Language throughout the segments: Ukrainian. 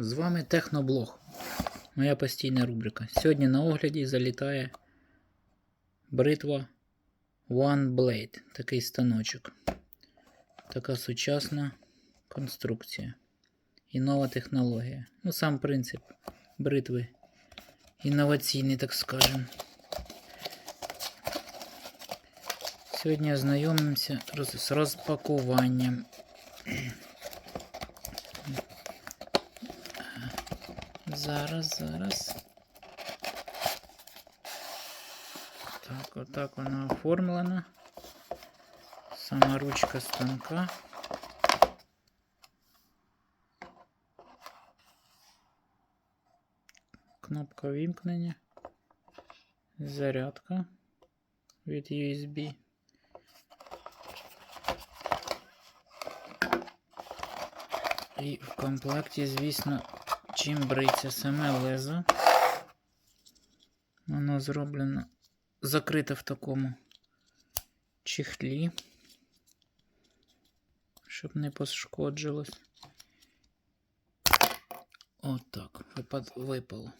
З вами Техноблог. Моя постійна рубрика. Сьогодні на огляді залітає бритва One Blade. Такий станочок. Така сучасна конструкція. І нова технологія. Ну, сам принцип бритви. Інноваційний, так скажем. Сьогодні ознайомимося з розпакуванням. Зараз, зараз. Так, отак вона оформлена. Сама ручка станка. Кнопка вімкнення. Зарядка від USB. І в комплекті, звісно, чим бриться саме лезо. Воно зроблено закрите в такому чехлі, щоб не пошкоджилось. Отак, випад... випало.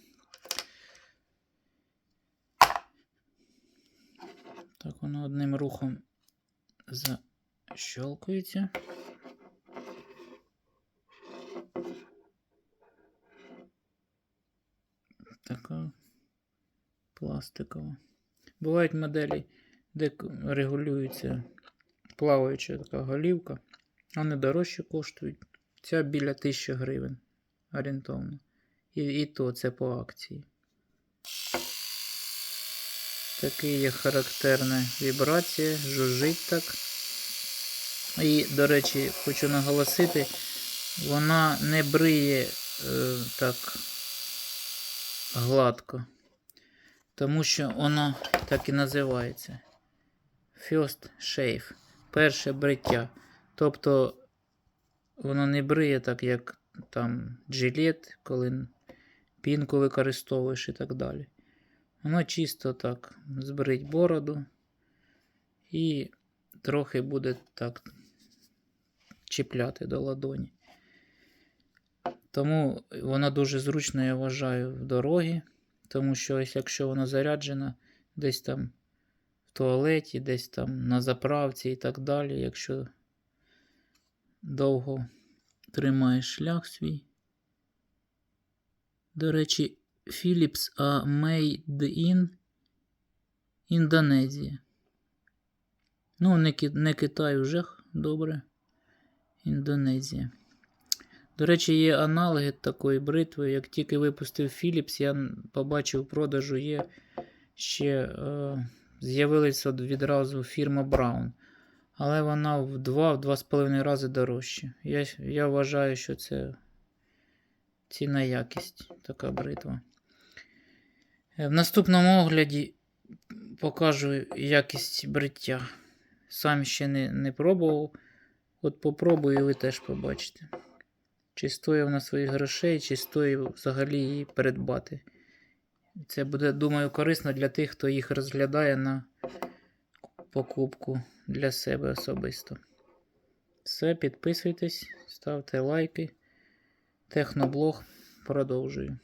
Так воно одним рухом защелкується. Така пластикова. Бувають моделі, де регулюється плаваюча така голівка. Вони дорожче коштують. Ця біля 1000 гривень орієнтовно. І, і то це по акції. Такий є характерна вібрація, жужжить так. І, до речі, хочу наголосити, вона не бриє е, так гладко. Тому що воно так і називається. First shave. Перше бриття. Тобто воно не бриє так, як там джилет, коли пінку використовуєш і так далі. Воно чисто так збрить бороду і трохи буде так чіпляти до ладоні. Тому вона дуже зручна, я вважаю, в дорогі. Тому що ось якщо вона заряджена десь там в туалеті, десь там на заправці і так далі, якщо довго тримаєш шлях свій. До речі, Philips а Made in Індонезія. Ну, не, Китай вже добре. Індонезія. До речі, є аналоги такої бритви. Як тільки випустив Philips, я побачив продажу є ще е, з'явилася відразу фірма Brown. Але вона в 2-2,5 рази дорожча. Я, я вважаю, що це ціна якість така бритва. Е, В наступному огляді покажу якість бриття. Сам ще не, не пробував. От попробую і ви теж побачите. Чи стоїть вона своїх грошей, чи стоїть взагалі її передбати. Це буде, думаю, корисно для тих, хто їх розглядає на покупку для себе особисто. Все, підписуйтесь, ставте лайки. Техноблог продовжую.